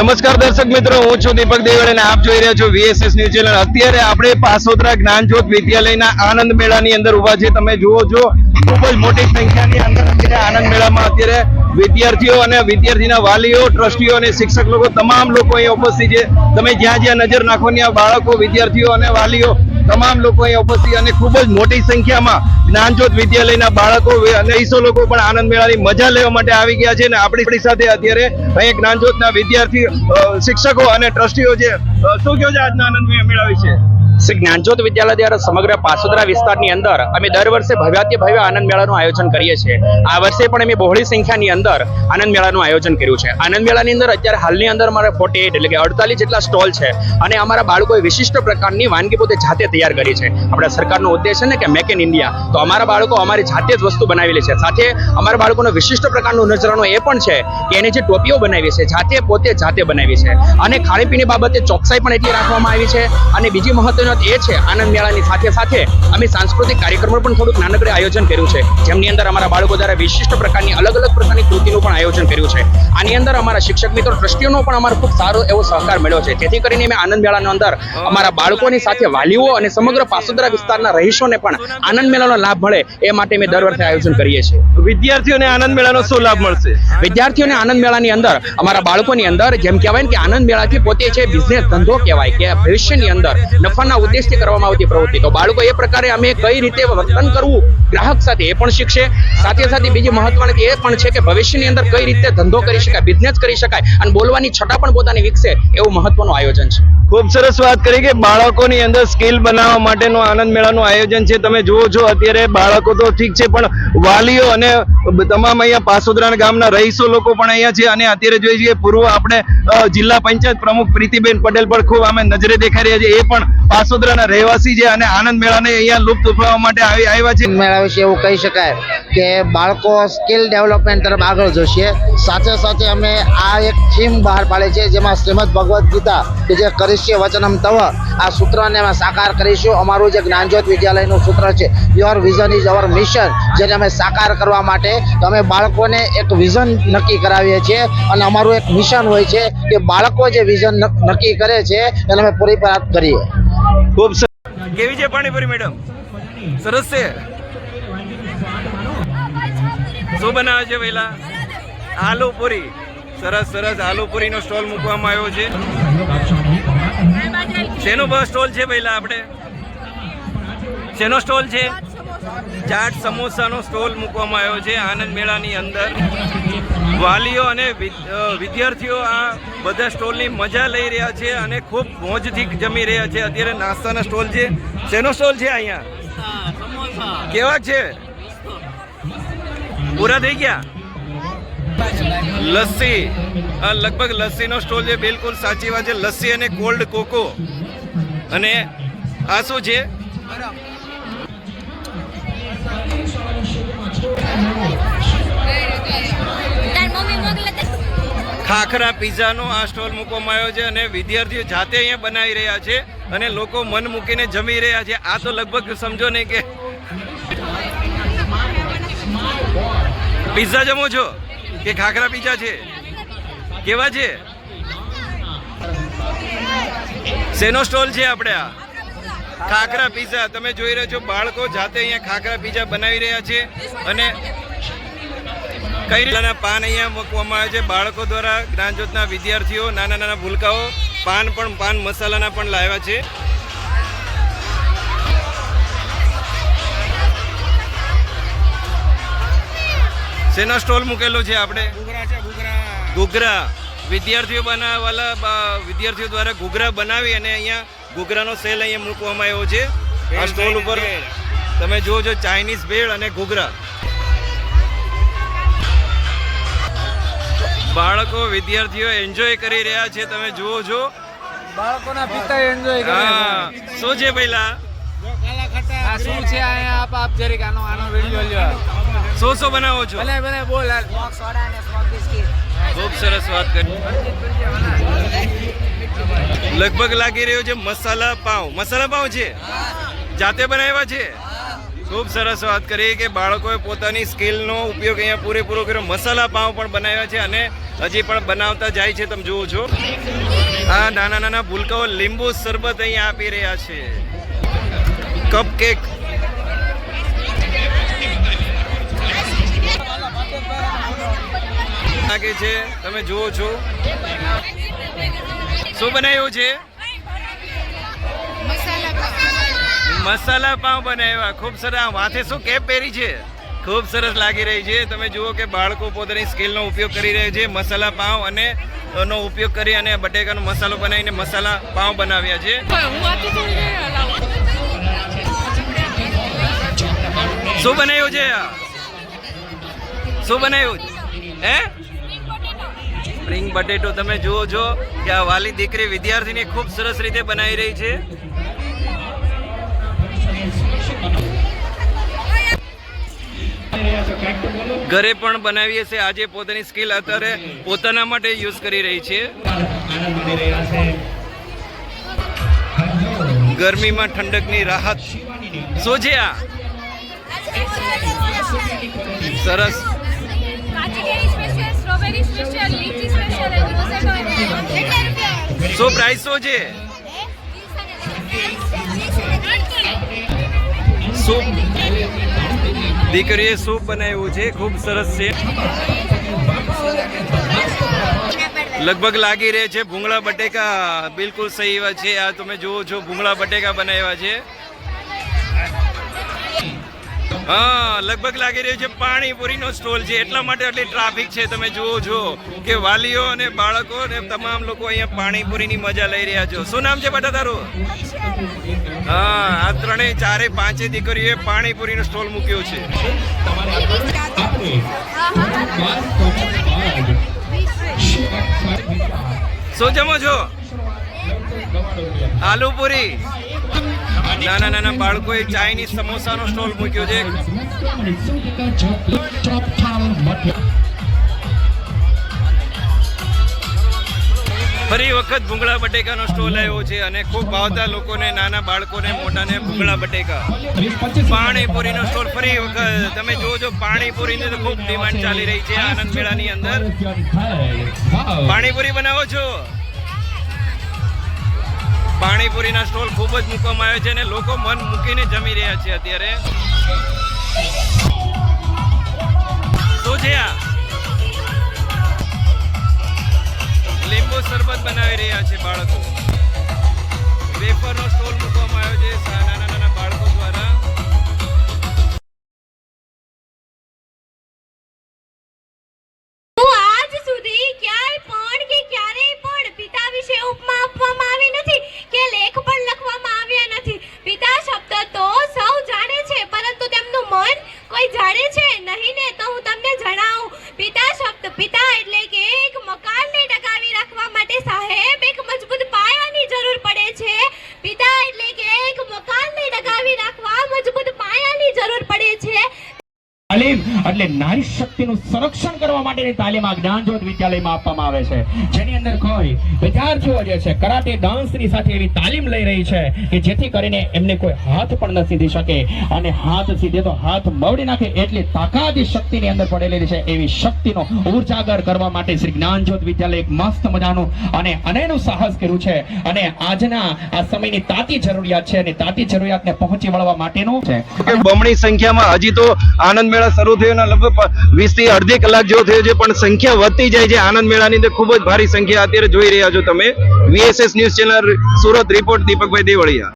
નમસ્કાર દર્શક મિત્રો, હું છું દીપક દેવળ અને આપ જોઈ રહ્યા છો વીએસએસ ન્યૂઝ ચેનલ અત્યારે આપણે પાસોદરા જ્ઞાનજ્યોત વિદ્યાલયના આનંદ મેળાની અંદર ઊભા છે. તમે જુઓ છો, ખૂબ જ મોટી સંખ્યાની અંદર આનંદ મેળામાં અત્યારે વિદ્યાર્થીઓ અને વિદ્યાર્થીના વાલીઓ, ટ્રસ્ટીઓ અને શિક્ષક લોકો, તમામ લોકો અહીં ઉપસ્થિત છે. તમે જ્યાં જ્યાં નજર નાખો ત્યાં બાળકો, વિદ્યાર્થીઓ અને વાલીઓ, તમામ લોકો અહીં ઉપસ્થિત અને ખૂબ જ મોટી સંખ્યામાં જ્ઞાનજ્યોત વિદ્યાલયના બાળકો અને ઈસો લોકો પણ આનંદ મેળાની મજા લેવા માટે આવી ગયા છે. અને આપણી સાથે અત્યારે અહીં જ્ઞાનજ્યોતના વિદ્યાર્થી શિક્ષકો અને ટ્રસ્ટીઓ છે. શું કહો છે આજના આનંદ મેળા વિશે? શ્રી જ્ઞાનજ્યોત વિદ્યાલય દ્વારા સમગ્ર પાસોદરા વિસ્તારની અંદર અમે દર વર્ષે ભવ્યાતિ ભવ્ય આનંદ મેળાનું આયોજન કરીએ છીએ. આ વર્ષે પણ અમે બહોળી સંખ્યાની અંદર આનંદ મેળાનું આયોજન કર્યું છે. આનંદ મેળાની અંદર અત્યારે હાલની અંદર અમારા ફોર્ટી એટલે કે અડતાલીસ જેટલા સ્ટોલ છે અને અમારા બાળકોએ વિશિષ્ટ પ્રકારની વાનગી પોતે જાતે તૈયાર કરી છે. આપણા સરકારનો ઉદ્દેશ છે ને કે મેક ઇન ઇન્ડિયા તો અમારા બાળકો અમારી જાતે જ વસ્તુ બનાવેલી છે. સાથે અમારા બાળકોનો વિશિષ્ટ પ્રકારનું નજરાનો એ પણ છે કે એની જે ટોપીઓ બનાવી છે, જાતે પોતે જાતે બનાવી છે. અને ખાણીપીણી બાબતે ચોકસાઈ પણ એટલી રાખવામાં આવી છે. અને બીજી મહત્વની વાત એ છે આનંદ મેળાની સાથે સાથે અમે સાંસ્કૃતિક કાર્યક્રમો પણ થોડુંક નાનકડે આયોજન કર્યું છે. જેમની અંદર અમારા બાળકો દ્વારા વિશિષ્ટ પ્રકારની અલગ અલગ પ્રકારની કૃતિનું પણ આયોજન કર્યું છે. આની અંદર અમારા શિક્ષક મિત્રો ટ્રસ્ટીઓનો પણ અમારો ખૂબ સારો એવો સહકાર મળ્યો છે. જેથી કરીને અમે આનંદ મેળાનો અંદર અમારા બાળકોની સાથે વાલીઓ અને સમગ્ર પાસુદરા વિસ્તારના રહીશોને પણ આનંદ મેળાનો લાભ મળે એ માટે અમે દર વર્ષે આયોજન કરીએ છીએ. વિદ્યાર્થીઓને આનંદ મેળાનો શું લાભ મળશે? વિદ્યાર્થીઓને આનંદ મેળાની અંદર અમારા બાળકોની અંદર જેમ કહેવાય ને કે આનંદ મેળાથી પોતે છે બિઝનેસ ધંધો કહેવાય કે ભવિષ્યની અંદર નફાના ઉદ્દેશથી કરવામાં આવતી પ્રવૃત્તિ. તો બાળકો એ પ્રકારે અમે કઈ રીતે વર્તન કરવું? ગ્રાહક સાથે એ પણ શીખશે. સાથે સાથે બીજી મહત્વની એ પણ છે કે ભવિષ્યની અંદર કઈ રીતે ધંધો કરી શકાય બિઝનેસ કરી શકાય અને બોલવાની છટા પણ પોતાની વિકસે એવું મહત્વનું આયોજન છે. ખૂબ સરસ વાત કરી કે બાળકોની અંદર સ્કિલ બનાવવા માટેનું આનંદ મેળાનું આયોજન છે. તમે જુઓ છો અત્યારે બાળકો તો ઠીક છે પણ વાલીઓ અને તમામ અહીંયા પાસોદરા ગામના રહીશો લોકો પણ અહીંયા છે અને અત્યારે જોઈએ છીએ પૂર્વ આપણે જિલ્લા પંચાયત પ્રમુખ પ્રીતિબેન પટેલ પણ ખૂબ અમે નજરે દેખાઈ રહ્યા છે. એ પણ પાસોદરાના રહેવાસી છે અને આનંદ મેળાને અહીંયા લુપ્ત ઉઠાવવા માટે આવી આવ્યા છે. મેળા વિશે એવું કહી શકાય કે બાળકો સ્કિલ ડેવલપમેન્ટ તરફ આગળ જશે. સાથે સાથે અમે આ એક થીમ બહાર પાડે છે, જેમાં શ્રીમદ ભગવદ્ ગીતા કે જે કરીશ્ય વચનમ તવ, આ સૂત્રને અમે સાકાર કરીશું. અમારું જે જ્ઞાનજ્યોત વિદ્યાલયનું સૂત્ર છે your vision is our mission જેને અમે સાકાર કરવા માટે અમે બાળકોને એક વિઝન નક્કી કરાવીએ છીએ. અને અમારું એક મિશન હોય છે કે બાળકો જે વિઝન નક્કી કરે છે, એને અમે પરિપ્રાપ્ત કરીએ. ખૂબ કેવી છે પાણીપુરી મેડમ સરસ છે? શું બનાવે છે પહેલા આલુ પૂરી સરસ સરસ. આલુ પૂરીનો સ્ટોલ મૂકવામાં આવ્યો છે. શેનો સ્ટોલ છે પહેલા આપણે? શેનો સ્ટોલ છે? ચાટ સમોસાનો સ્ટોલ મૂકવામાં આવ્યો છે આનંદ મેળાની અંદર. વાલીઓ અને વિદ્યાર્થીઓ આ બધા સ્ટોલની મજા લઈ રહ્યા છે અને ખૂબ મોજથી જમી રહ્યા છે. અત્યારે નાસ્તાના સ્ટોલ છે. શેનો સ્ટોલ છે અહીંયા? કેવા છે? પૂરા થઈ ગયા? લસ્સી. આ લગભગ લસ્સીનો સ્ટોલ છે, બિલકુલ સાચી વાત છે. લસ્સી અને કોલ્ડ કોકો. અને આ શું છે? ખાખરા પીઝાનો આ સ્ટોલ મૂકવામાં આવ્યો છે અને વિદ્યાર્થીઓ જાતે અહીંયા બનાવી રહ્યા છે અને લોકો મન મૂકીને જમી રહ્યા છે. આ તો લગભગ સમજો નહીં કે પીઝા જમો છો? કે ખાખરા પીઝા છે? કેવા છે? શેનો સ્ટોલ છે આપણે આ? ખાખરા પીઝા. તમે જોઈ રહ્યા છો, બાળકો જાતે અહીંયા ખાખરા પીઝા બનાવી રહ્યા છે અને કઈ રીતના પાન અહીંયા મૂકવામાં આવે છે. બાળકો દ્વારા જ્ઞાનજ્યોતના વિદ્યાર્થીઓ નાના નાના ભૂલકાઓ, પાન પણ, પાન મસાલાના પણ લાવ્યા છે. શેનો સ્ટોલ મૂકેલો છે આપણે? ઘૂઘરા વિદ્યાર્થીઓ બનાવવાલા વિદ્યાર્થીઓ દ્વારા ઘૂઘરા બનાવી અને અહીંયા ઘૂઘરાનો સેલ અહીંયા મૂકવામાં આવ્યો છે. આ સ્ટોલ ઉપર તમે જુઓ છો ચાઇનીઝ ભેળ અને ઘૂઘરા. બાળકો વિદ્યાર્થીઓ એન્જોય કરી રહ્યા છે તમે જુઓ છો. બાળકોના પિતા એન્જોય કરે શું છે પહેલા? આ શું છે આપ આપ જરીક આનો આનો વિડિયો લ્યો. શું સો બનાવો છો? ભલે ભલે બોલ હાલ. ખૂબ સરસ વાત કરી. લગભગ લાગી રહ્યો છે મસાલા પાઉં. મસાલા પાવ છે? જાતે બનાવ્યા છે? ખૂબ સરસ વાત કરી કે બાળકોએ પોતાની સ્કિલનો ઉપયોગ અહીંયા પૂરેપૂરો કર્યો. મસાલા પાવ પણ બનાવ્યા છે અને હજી પણ બનાવતા જાય છે તમે જુઓ છો. આ નાના નાના ભૂલકાઓ લીંબુ શરબત અહીંયા આપી રહ્યા છે. કપ કેક લાગે છે? તમે જુઓ છો. શું બનાવ્યું છે? મસાલા પાઉં બનાવ્યા. ખૂબ સરસ. માથે શું કેપ પહેરી છે? ખૂબ સરસ લાગી રહી છે. તમે જુઓ કે બાળકો પોતાની સ્કિલનો ઉપયોગ કરી રહ્યા છે. મસાલા પાઉં અને નો ઉપયોગ કરી અને બટેકાનો મસાલો બનાવીને મસાલા પાઉં બનાવ્યા છે. શું બનાવ્યું છે? શું બનાવ્યું? હે? સ્પ્રિંગ બટેટો તમે જુઓ છો કે આ વાલી દીકરી વિદ્યાર્થીની ખૂબ સરસ રીતે બનાવી રહી છે. ઘરે પણ બનાવીએ છે આજે પોતાની સ્કિલ અત્યારે પોતાના માટે યુઝ કરી રહી છે. ગરમીમાં ઠંડકની રાહત. શું છે આ સરસ. સ્ટ્રોબેરી સ્પેશિયલ લીચી સ્પેશિયલ એવી વસ્તુ કેટલા રૂપિયા શું પ્રાઇસ શું છે? સૂપ દીકરીએ સૂપ બનાવ્યું છે, ખૂબ સરસ છે. લગભગ લાગી રહે છે ભૂંગળા બટેકા, બિલકુલ સહી વાત છે. આ તમે જુઓ છો, ભૂંગળા બટેકા બનાવ્યા છે. હા, લગભગ લાગી રહ્યું છે પાણીપુરીનો સ્ટોલ છે. એટલા માટે આટલી ટ્રાફિક છે, તમે જુઓ છો કે વાલીઓ અને બાળકો અને તમામ લોકો અહીંયા પાણીપુરીની મજા લઈ રહ્યા છો. શું નામ છે બધા તારું? હા, આ ત્રણેય ચારે પાંચે દીકરીઓએ પાણીપુરીનો સ્ટોલ મૂક્યો છે. શું જમો છો? આલુ પૂરી. નાના નાના બાળકોએ ચાઇનીઝ સમોસાનો સ્ટોલ મૂક્યો છે. ફરી વખત ભૂંગળા બટેકાનો સ્ટોલ આવ્યો છે અને ખૂબ ભાવતા લોકોને, નાના બાળકોને, મોટાને ભૂંગળા બટેકા. પાણીપુરીનો સ્ટોલ ફરી વખત. તમે જોજો, પાણીપુરીની તો ખૂબ ડિમાન્ડ ચાલી રહી છે આનંદ મેળાની અંદર. પાણીપુરી બનાવો છો? પાણીપુરીના સ્ટોલ ખૂબ જ મૂકવામાં આવે છે અને લોકો મન મૂકીને જમી રહ્યા છે અત્યારે. શું છે આ? લીંબુ શરબત બનાવી રહ્યા છે બાળકો. વેફરનો સ્ટોલ મૂકવામાં આવ્યો છે નાના શબ્દ પિતા એટલે કે એક મકાનને ટકાવી રાખવા માટે સાહેબ એક મજબૂત પાયાની જરૂર પડે છે પિતા એટલે કે એક મકાનને ટકાવી રાખવા મજબૂત પાયાની જરૂર પડે છે તાલીમ એટલે નારી શક્તિનું સંરક્ષણ કરવા માટેની તાલીમ આ જ્ઞાનજ્યોત વિદ્યાલયમાં આપવામાં આવે છે. જેની અંદર કોઈ વિદ્યાર્થીઓ જે છે કરાટે ડાન્સની સાથે એવી તાલીમ લઈ રહી છે કે જેથી કરીને એમને કોઈ હાથ પણ ન સીધી શકે અને હાથ સીધે તો હાથ મવડી નાખે એટલી તાકાત શક્તિની અંદર પડેલી છે એવી શક્તિનો ઉર્જાગર કરવા માટે શ્રી જ્ઞાનજ્યોત વિદ્યાલય એક મસ્ત મજાનું અને અનેનું સાહસ કર્યું છે. અને આજના આ સમયની તાતી જરૂરિયાત છે અને તાતી જરૂરિયાતને પહોંચી વળવા માટેનું છે. બમણી સંખ્યામાં હજી તો આનંદ મેળા શરૂ થયો અને લગભગ વીસથી અડધી કલાક જેવો થયો છે, પણ સંખ્યા વધતી જાય છે. આનંદ મેળાની અંદર ખૂબ જ ભારી સંખ્યા અત્યારે જોઈ રહ્યા છો તમે. VSS news channel Surat report દીપકભાઈ દેવળિયા.